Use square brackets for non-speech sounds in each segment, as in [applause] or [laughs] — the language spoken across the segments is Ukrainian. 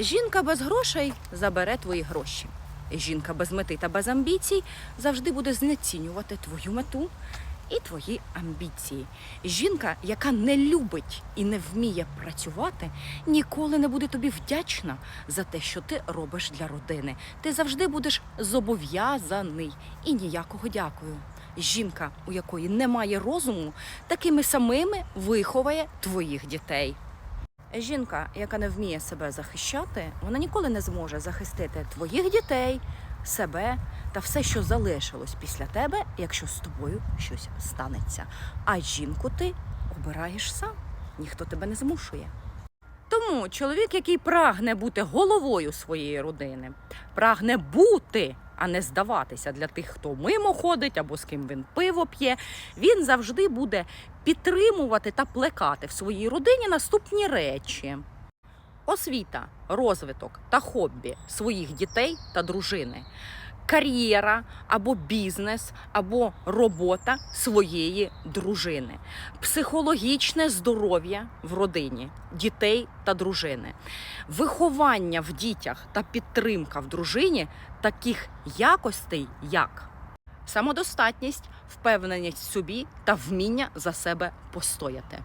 Жінка без грошей забере твої гроші. Жінка без мети та без амбіцій завжди буде знецінювати твою мету і твої амбіції. Жінка, яка не любить і не вміє працювати, ніколи не буде тобі вдячна за те, що ти робиш для родини. Ти завжди будеш зобов'язаний і ніякого дякую. Жінка, у якої немає розуму, такими самими виховає твоїх дітей. Жінка, яка не вміє себе захищати, вона ніколи не зможе захистити твоїх дітей, себе та все, що залишилось після тебе, якщо з тобою щось станеться. А жінку ти обираєш сам, ніхто тебе не змушує. Тому чоловік, який прагне бути головою своєї родини, прагне бути, а не здаватися для тих, хто мимо ходить або з ким він пиво п'є, він завжди буде підтримувати та плекати в своїй родині наступні речі: освіта, розвиток та хобі своїх дітей та дружини, кар'єра або бізнес, або робота своєї дружини, психологічне здоров'я в родині, дітей та дружини, виховання в дітях та підтримка в дружині таких якостей, як самодостатність, впевненість в собі та вміння за себе постояти.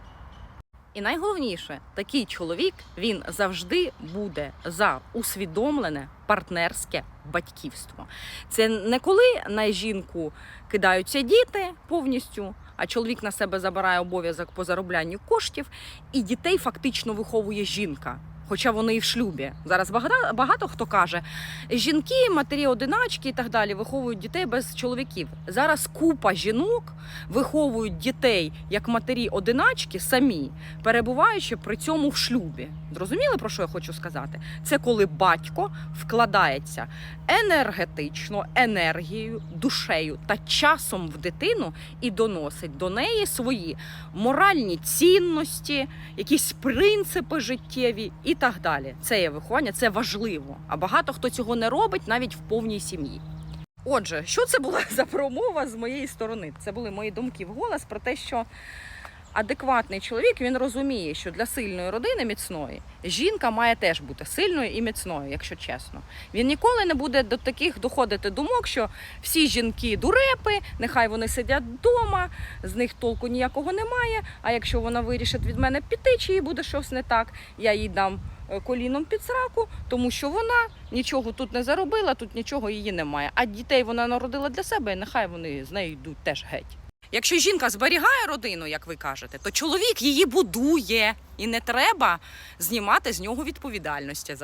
І найголовніше, такий чоловік він завжди буде за усвідомлене партнерське батьківство. Це не коли на жінку кидаються діти повністю, а чоловік на себе забирає обов'язок по зароблянню коштів, і дітей фактично виховує жінка. Хоча вони і в шлюбі. Зараз багато, багато хто каже, жінки, матері одиначки і так далі виховують дітей без чоловіків. Зараз купа жінок виховують дітей як матері одиначки самі, перебуваючи при цьому в шлюбі. Зрозуміли про що я хочу сказати? Це коли батько вкладається енергетично, енергією, душею та часом в дитину і доносить до неї свої моральні цінності, якісь принципи життєві і так далі. Це є виховання, це важливо. А багато хто цього не робить навіть в повній сім'ї. Отже, що це була [laughs] за промова з моєї сторони? Це були мої думки вголос про те, що адекватний чоловік він розуміє, що для сильної родини міцної жінка має теж бути сильною і міцною, якщо чесно. Він ніколи не буде до таких доходити думок, що всі жінки дурепи, нехай вони сидять вдома, з них толку ніякого немає. А якщо вона вирішить від мене піти, чи їй буде щось не так, я їй дам е, коліном під сраку, тому що вона нічого тут не заробила, тут нічого її немає. А дітей вона народила для себе, і нехай вони з нею йдуть теж геть. Якщо жінка зберігає родину, як ви кажете, то чоловік її будує, і не треба знімати з нього відповідальності. за